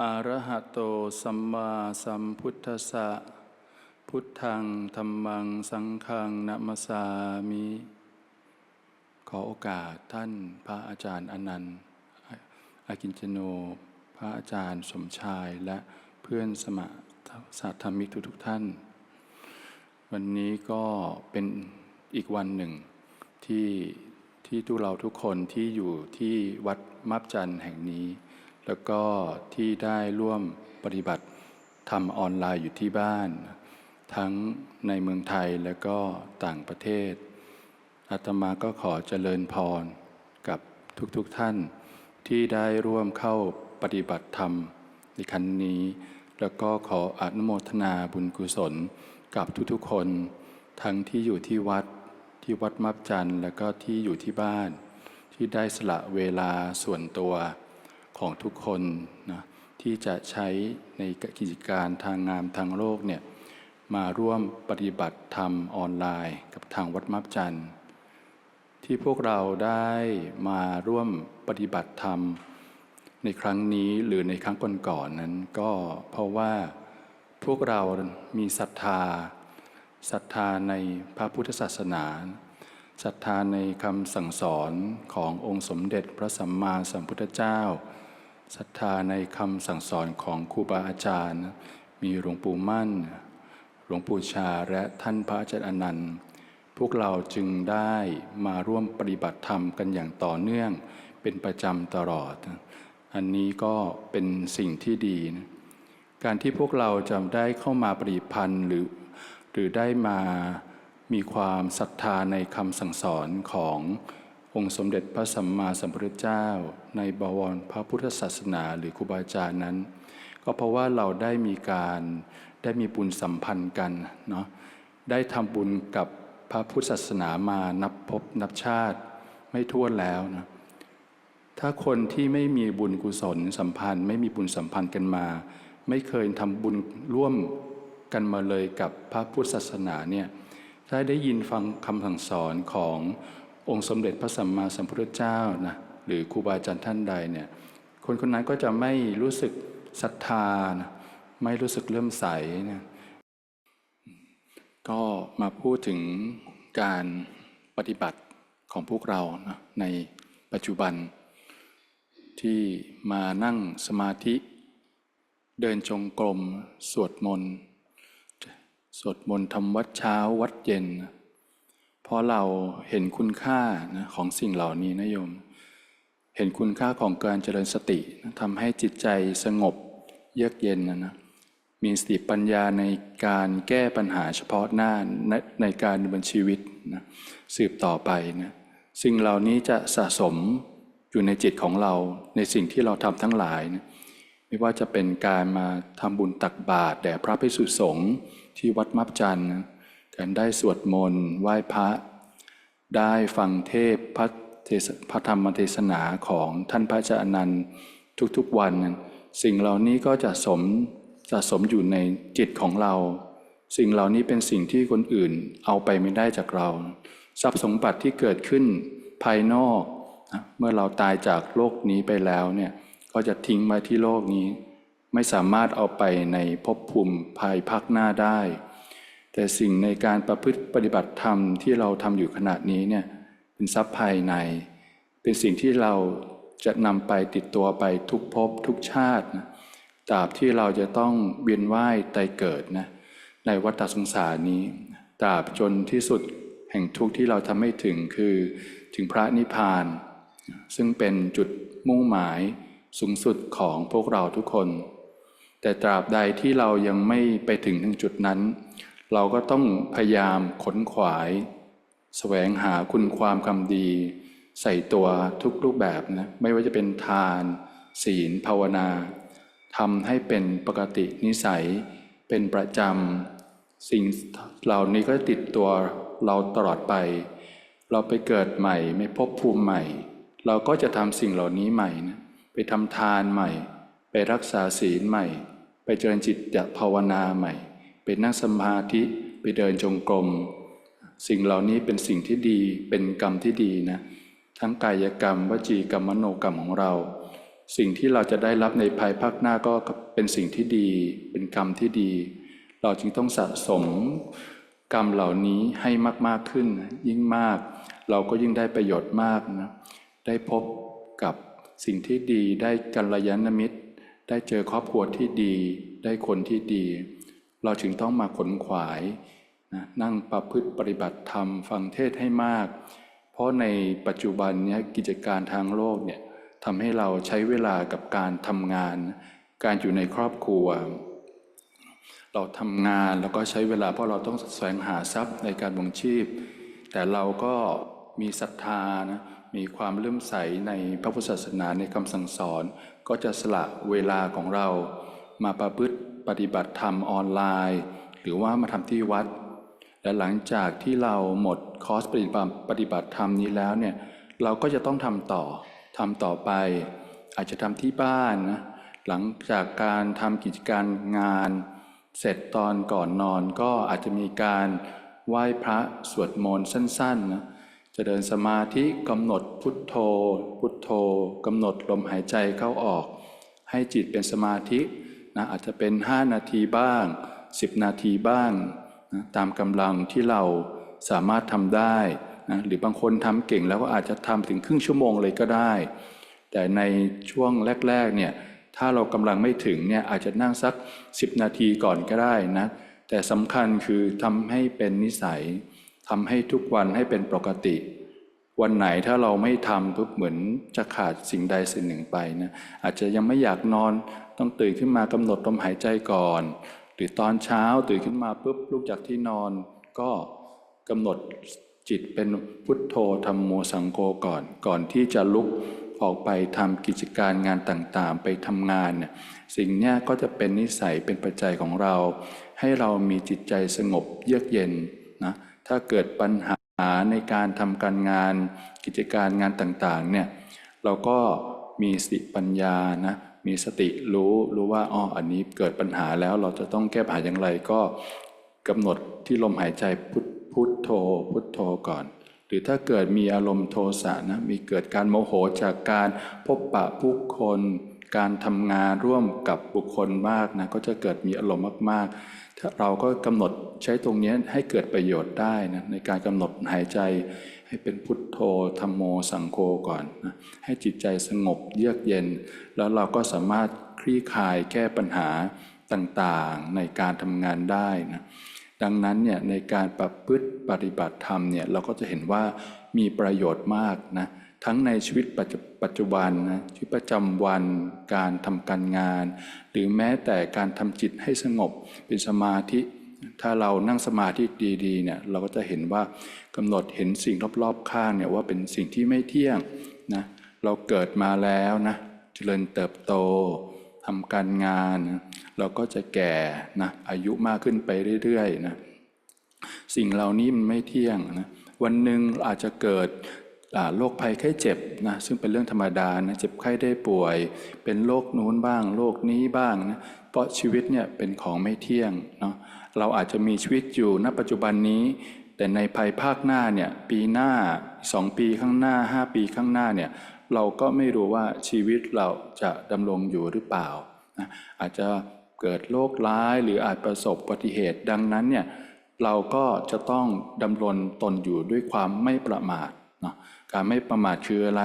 อะระหะโตสัมมาสัมพุทธัสสะพุทธังธัมมังสังฆังนะมสสามิ ขอโอกาสท่านพระอาจารย์อนันต์อากินจโน พระอาจารย์สมชายและเพื่อนสมะสาธรรมิกทุกๆท่าน วันนี้ก็เป็นอีกวันหนึ่งที่ที่ทุกเราทุกคนที่อยู่ที่วัดมับจันทร์แห่งนี้ แล้วก็ที่ได้ร่วมปฏิบัติทำออนไลน์อยู่ที่บ้าน ทั้งในเมืองไทยและก็ต่างประเทศอาตมาก็ขอเจริญพรกับทุกๆทท่าน ที่ได้ร่วมเข้าปฏิบัติธรรมในครั้งนี้ แล้วก็ขออนุโมทนาบุญกุศลกับทุกๆคน ทั้งที่อยู่ที่วัดที่วัดมับจันทร์แล้วก็ที่อยู่ที่บ้าน ที่ได้สละเวลาส่วนตัว ของทุกคนนะที่จะใช้ในกิจการทางงามทางโลกเนี่ยมาร่วมปฏิบัติธรรมออนไลน์ กับทางวัดมับจันทร์ที่พวกเราได้มาร่วมปฏิบัติธรรม ในครั้งนี้หรือในครั้งก่อนๆนนั้น ก็เพราะว่าพวกเรามีศรัทธาศรัทธาในพระพุทธศาสนาศรัทธาในคำสั่งสอนขององค์สมเด็จพระสัมมาสัมพุทธเจ้า ศรัทธาในคำสั่งสอนของครูบาอาจารย์ มีหลวงปู่มั่น หลวงปู่ชาและท่านพระอาจารย์อนันต์ พวกเราจึงได้มาร่วมปฏิบัติธรรมกันอย่างต่อเนื่องเป็นประจำตลอด อันนี้ก็เป็นสิ่งที่ดีนะการที่พวกเราจะได้เข้ามาปฏิพันธ์หรือ หรือได้มามีความศรัทธาในคำสั่งสอนของ องค์สมเด็จพระสัมมาสัมพุทธเจ้า ในบวรพระพุทธศาสนาหรือครูบาอาจารย์นั้น ก็เพราะว่าเราได้มีการได้มีบุญสัมพันธ์กันเนาะได้ทำบุญกับพระพุทธศาสนามานับพบนับชาติไม่ท้วนแล้วนะถ้าคนที่ไม่มีบุญกุศลสัมพันธ์ ไม่มีบุญสัมพันธ์กันมา ไม่เคยทำบุญร่วมกันมาเลยกับพระพุทธศาสนาเนี่ยถ้าได้ยินฟังคำสั่งสอนของ องค์สมเด็จพระสัมมาสัมพุทธเจ้านะหรือครูบาอาจารย์ท่านใดเนี่ยคนคนนั้นก็จะไม่รู้สึกศรัทธานะไม่รู้สึกเลื่อมใสนะก็มาพูดถึงการปฏิบัติของพวกเรานะในปัจจุบัน ที่มานั่งสมาธิ เดินจงกรม สวดมนต์ สวดมนต์ทำวัดเช้าวัดเย็นเพ ราะเราเห็นคุณค่านะของสิ่งเหล่านี้นะโยม เห็นคุณค่าของการเจริญสตินะทำให้จิตใจสงบเยือกเย็นนะนะมีสติปัญญาในการแก้ปัญหาเฉพาะหน้าในในการดำเนินชีวิตนะสืบต่อไปนะสิ่งเหล่านี้จะสะสมอยู่ในจิตของเราในสิ่งที่เราทำทั้งหลายนะไม่ว่าจะเป็นการมาทำบุญตักบาตรแด่พระภิกษุสงฆ์ที่วัดมับจันทร์นะ การได้สวดมนต์ไหว้พระ ได้ฟังเทศน์พระเทศพระธรรมเทศนาของท่านพระอาจารย์นันต์ทุกๆวัน สิ่งเหล่านี้ก็จะสมสะสมอยู่ในจิตของเรา สิ่งเหล่านี้เป็นสิ่งที่คนอื่นเอาไปไม่ได้จากเรา ทรัพย์สมบัติที่เกิดขึ้นภายนอกนะเมื่อเราตายจากโลกนี้ไปแล้วเนี่ยก็จะทิ้งไว้ที่โลกนี้ ไม่สามารถเอาไปในภพภูมิภายภาคหน้าได้ แต่สิ่งในการประพฤติปฏิบัติธรรมที่เราทำอยู่ขณะนี้เนี่ยเป็นทรัพย์ภายใน เป็นสิ่งที่เราจะนำไปติดตัวไปทุกภพทุกชาตินะตราบที่เราจะต้องเวียนว่ายตายเกิดนะในวัฏสงสารนี้ตราบจนที่สุดแห่งทุกข์ที่เราทำไม่ถึงคือถึงพระนิพพาน ซึ่งเป็นจุดมุ่งหมายสูงสุดของพวกเราทุกคน แต่ตราบใดที่เรายังไม่ไปถึงถึงจุดนั้น เราก็ต้องพยายามขนขวายแสวงหาคุณความคำดี ใส่ตัวทุกรูปแบบนะไม่ว่าจะเป็นทาน ศีลภาวนาทำให้เป็นปกตินิสัย เป็นประจำสิ่งเหล่านี้ก็ติดตัวเราตลอดไป เราไปเกิดใหม่ไม่พบภูมิใหม่ เราก็จะทำสิ่งเหล่านี้ใหม่นะไปทำทานใหม่ ไปรักษาศีลใหม่ ไปเจริญจิตภาวนาใหม่ ไปนั่งสมาธิไปเดินจงกรม สิ่งเหล่านี้เป็นสิ่งที่ดีเป็นกรรมที่ดีนะ ทั้งกายกรรมวจีกรรมมโนกรรมของเรา สิ่งที่เราจะได้รับในภายภาคหน้าก็เป็นสิ่งที่ดี เป็นกรรมที่ดี เราจึงต้องสะสมกรรมเหล่านี้ให้มาก ๆ ขึ้น ยิ่งมาก เราก็ยิ่งได้ประโยชน์มากนะ ได้พบกับสิ่งที่ดี ได้กัลยาณมิตร ได้เจอครอบครัวที่ดี ได้คนที่ดี เราจึงต้องมาขนขวายนะนั่งประพฤติปฏิบัติธรรมฟังเทศให้มาก เพราะในปัจจุบันนี้กิจการทางโลกเนี่ยทำให้เราใช้เวลากับการทำงาน การอยู่ในครอบครัว เราทำงานแล้วก็ใช้เวลาเพราะเราต้องแสวงหาทรัพย์ในการบ่งชีพ แต่เราก็มีศรัทธานะมีความเลื่อมใสในพระพุทธศาสนาในคำสั่งสอน ก็จะสละเวลาของเรามาประพฤติ ปฏิบัติธรรมออนไลน์ หรือว่ามาทำที่วัด และหลังจากที่เราหมดคอร์สปฏิบัติปฏิบัติธรรมนี้แล้วเนี่ยเราก็จะต้องทำต่อทำต่อไป อาจจะทำที่บ้านนะหลังจากการทำกิจการงาน เสร็จตอนก่อนนอนก็อาจจะมีการไหว้พระสวดมนต์สั้นๆนะจะเดินสมาธิกำหนดพุทโธ พุทโธกำหนดลมหายใจเข้าออก ให้จิตเป็นสมาธิ นะอาจจะเป็น 5 นาทีบ้าง 10 นาทีบ้างนะตามกำลังที่เราสามารถทำได้นะหรือบางคนทำเก่งแล้วก็อาจจะทำถึงครึ่งชั่วโมงเลยก็ได้ แต่ในช่วงแรกๆเนี่ยถ้าเรากำลังไม่ถึงเนี่ยอาจจะนั่งสัก 10 นาทีก่อนก็ได้นะแต่สำคัญคือทำให้เป็นนิสัยทำให้ทุกวันให้เป็นปกติ วันไหนถ้าเราไม่ทำปุ๊บเหมือนจะขาดสิ่งใดสิ่งหนึ่งไปนะอาจจะยังไม่อยากนอน ต้องตื่นขึ้นมากำหนดลมหายใจก่อน หรือตอนเช้าตื่นขึ้นมาปุ๊บลุกจากที่นอน ก็กำหนดจิตเป็นพุทโธธรรมโมสังโฆก่อน ก่อนที่จะลุกออกไปทำกิจการงานต่างๆ ไปทำงานเนี่ยสิ่งนี้ก็จะเป็นนิสัยเป็นปัจจัยของเรา ให้เรามีจิตใจสงบเยือกเย็นนะถ้าเกิดปัญหาในการทำการงานกิจการงานต่างๆเนี่ยเราก็มีสติปัญญานะ มีสติรู้รู้ว่าอ๋ออันนี้เกิดปัญหาแล้วเราจะต้องแก้ปัญหาอย่างไรก็กำหนดที่ลมหายใจพุทพุทโธพุทโธก่อน หรือถ้าเกิดมีอารมณ์โทสะนะมีเกิดการโมโหจากการพบปะผู้คนการทำงานร่วมกับบุคคลมากนะก็จะเกิดมีอารมณ์มากๆ ถ้าเราก็กำหนดใช้ตรงนี้ให้เกิดประโยชน์ได้นะในการกำหนดหายใจ ให้เป็นพุทโธธรรมโมสังโฆก่อนนะให้จิตใจสงบเยือกเย็น แล้วเราก็สามารถคลี่คลายแก้ปัญหาต่างๆในการทำงานได้นะดังนั้นเนี่ยในการประพฤติปฏิบัติธรรมเนี่ยเราก็จะเห็นว่ามีประโยชน์มากนะทั้งในชีวิตปัจจุบันนะชีวิตประจำวันการทำการงาน หรือแม้แต่การทำจิตให้สงบเป็นสมาธิ ถ้าเรานั่งสมาธิดีๆเนี่ยเราก็จะเห็นว่า กำหนดเห็นสิ่งรอบๆข้างเนี่ยว่าเป็นสิ่งที่ไม่เที่ยงนะเราเกิดมาแล้วนะเจริญเติบโตทำการงานนะเราก็จะแก่นะอายุมากขึ้นไปเรื่อยๆนะสิ่งเหล่านี้มันไม่เที่ยงนะวันหนึ่งอาจจะเกิดโรคภัยไข้เจ็บนะซึ่งเป็นเรื่องธรรมดานะเจ็บไข้ได้ป่วย เป็นโรคนู้นบ้างโรคนี้บ้างนะเพราะชีวิตเนี่ยเป็นของไม่เที่ยงเนาะเราอาจจะมีชีวิตอยู่ณปัจจุบันนี้ แต่ในภายภาคหน้าเนี่ยปีหน้าสองปีข้างหน้าห้าปีข้างหน้าเนี่ยเราก็ไม่รู้ว่าชีวิตเราจะดำรงอยู่หรือเปล่านะอาจจะเกิดโรคร้ายหรืออาจประสบอุบัติเหตุดังนั้นเนี่ยเราก็จะต้องดำรงตนอยู่ด้วยความไม่ประมาทนะการไม่ประมาทคืออะไร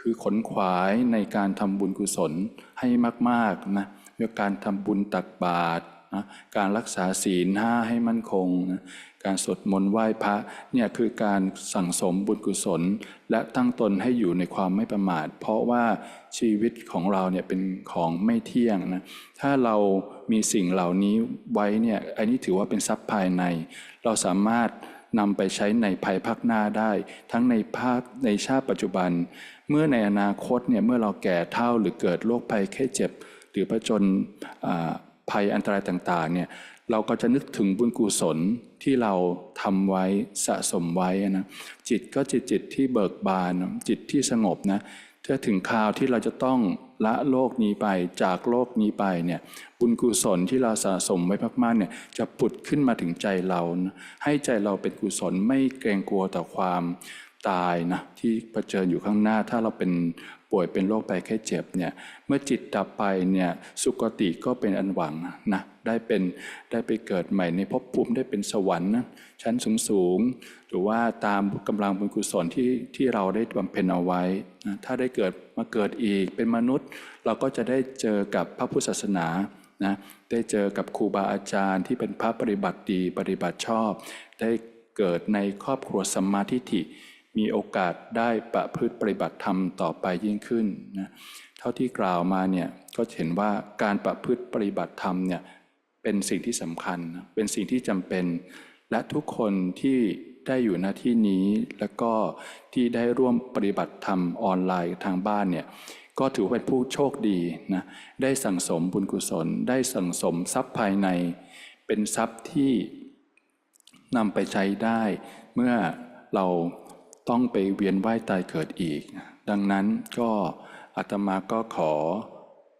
คือขนขวายในการทำบุญกุศลให้มากๆนะด้วยการทำบุญตักบาตร นะการรักษาศีลห้าให้มั่นคงนะการสวดมนต์ไหว้พระเนี่ยคือการสั่งสมบุญกุศล และตั้งตนให้อยู่ในความไม่ประมาท เพราะว่าชีวิตของเราเนี่ยเป็นของไม่เที่ยงนะถ้าเรามีสิ่งเหล่านี้ไว้เนี่ยอันนี้ถือว่าเป็นทรัพย์ภายใน เราสามารถนำไปใช้ในภายภาคหน้าได้ ทั้งในภาคในชาติปัจจุบัน เมื่อในอนาคตเนี่ยเมื่อเราแก่เท่าหรือเกิดโรคภัยแค่เจ็บ หรือประจน ภัยอันตรายต่างๆเนี่ยเราก็จะนึกถึงบุญกุศลที่เราทำไว้สะสมไว้นะจิตก็จิตจิตที่เบิกบานจิตที่สงบนะถ้าถึงคราวที่เราจะต้องละโลกนี้ไปจากโลกนี้ไปเนี่ยบุญกุศลที่เราสะสมไว้มากๆเนี่ยจะปุดขึ้นมาถึงใจเรานะให้ใจเราเป็นกุศลไม่เกรงกลัวต่อความตายนะที่เผชิญอยู่ข้างหน้าถ้าเราเป็น ป่วยเป็นโรคไปแค่เจ็บเนี่ยเมื่อจิตดับไปเนี่ยสุคติก็เป็นอันหวังนะได้เป็นได้ไปเกิดใหม่ในภพภูมิได้เป็นสวรรค์นะชั้นสูงสูงหรือว่าตามกำลังบุญกุศลที่ที่เราได้บำเพ็ญเอาไว้นะถ้าได้เกิดมาเกิดอีกเป็นมนุษย์ เราก็จะได้เจอกับพระพุทธศาสนานะได้เจอกับครูบาอาจารย์ที่เป็นพระปฏิบัติดีปฏิบัติชอบ ได้เกิดในครอบครัวสัมมาทิฏฐิ มีโอกาสได้ประพฤติปฏิบัติธรรมต่อไปยิ่งขึ้นนะเท่าที่กล่าวมาเนี่ยก็เห็นว่าการประพฤติปฏิบัติธรรมเนี่ยเป็นสิ่งที่สำคัญ เป็นสิ่งที่จำเป็น และทุกคนที่ได้อยู่หน้าที่นี้แล้วก็ที่ได้ร่วมปฏิบัติธรรมออนไลน์ทางบ้านเนี่ยก็ถือว่าเป็นผู้โชคดีนะได้สั่งสมบุญกุศล ได้สั่งสมทรัพย์ภายใน เป็นทรัพย์ที่นำไปใช้ได้ เมื่อเรา ต้องไปเวียนว่ายตายเกิดอีก ดังนั้นก็อาตมาก็ขอ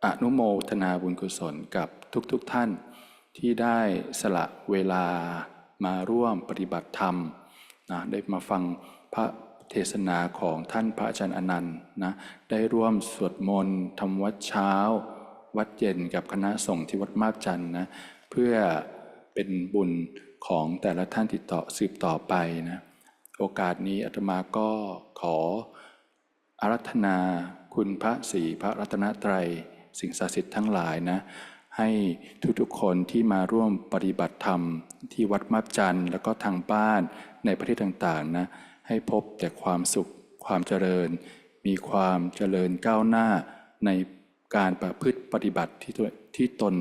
อนุโมทนาบุญกุศลกับทุกๆทท่าน ที่ได้สละเวลามาร่วมปฏิบัติธรรมนะได้มาฟังพระเทศนาของท่านพระอาจารย์อนันต์นะได้ร่วมสวดมนต์ทำวัดเช้า วัดเย็นกับคณะสงฆ์ที่วัดมาบจันนะเพื่อเป็นบุญของแต่ละท่านติดต่อสืบต่อไปนะ โอกาสนี้อาตมาก็ขออารัธนาคุณพระศรีพระรัตนตรัย สิ่งศักดิ์สิทธิ์ทั้งหลายนะ ให้ทุกๆคนที่มาร่วมปฏิบัติธรรม ที่วัดมาบจันทร์แล้วก็ทางบ้านในประเทศต่างๆนะให้พบแต่ความสุขความเจริญ มีความเจริญก้าวหน้าในการประพฤติปฏิบัติที่ตัวที่ตน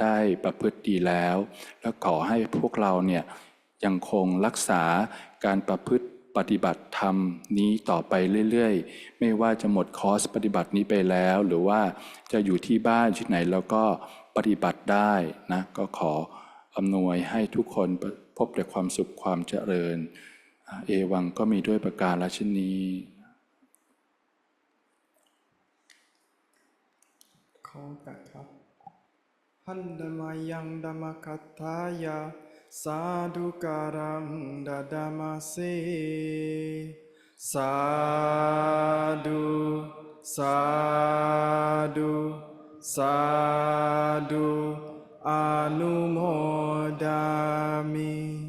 ได้ประพฤติดีแล้ว และขอให้พวกเราเนี่ย ยังคงรักษาการประพฤติปฏิบัติธรรมนี้ต่อไปเรื่อยๆ ไม่ว่าจะหมดคอร์สปฏิบัตินี้ไปแล้ว หรือว่าจะอยู่ที่บ้านที่ไหนแล้วก็ปฏิบัติได้นะ ก็ขออำนวยให้ทุกคนพบแต่ความสุขความเจริญ เอวังก็มีด้วยประการละชนีขอแปะครับหันดมายังดมคัตถายาสาธุการังดาดามาเซสาธุสาธุสา ธุอนุโมดามิ